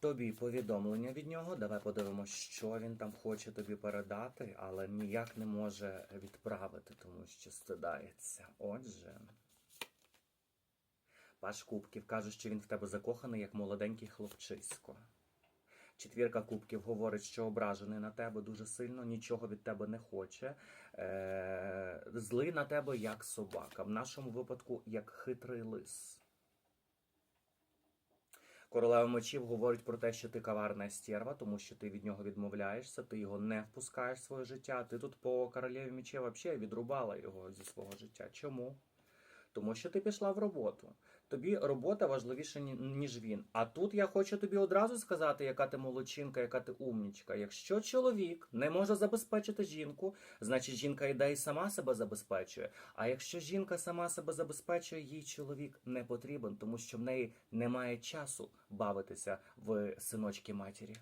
Тобі повідомлення від нього. Давай подивимося, що він там хоче тобі передати, але ніяк не може відправити, тому що стидається. Отже. Паш кубків каже, що він в тебе закоханий, як молоденький хлопчисько. Четвірка кубків говорить, що ображений на тебе дуже сильно, нічого від тебе не хоче. Е- злий на тебе як собака. В нашому випадку як хитрий лис. Королева мечів говорить про те, що ти каварна стерва, тому що ти від нього відмовляєшся, ти його не впускаєш в своє життя. Ти тут по королеві мечів взагалі відрубала його зі свого життя. Чому? Тому що ти пішла в роботу. Тобі робота важливіша, ніж він. А тут я хочу тобі одразу сказати, яка ти молодчинка, яка ти умнічка. Якщо чоловік не може забезпечити жінку, значить жінка йде і сама себе забезпечує. А якщо жінка сама себе забезпечує, їй чоловік не потрібен, тому що в неї немає часу бавитися в синочки матері.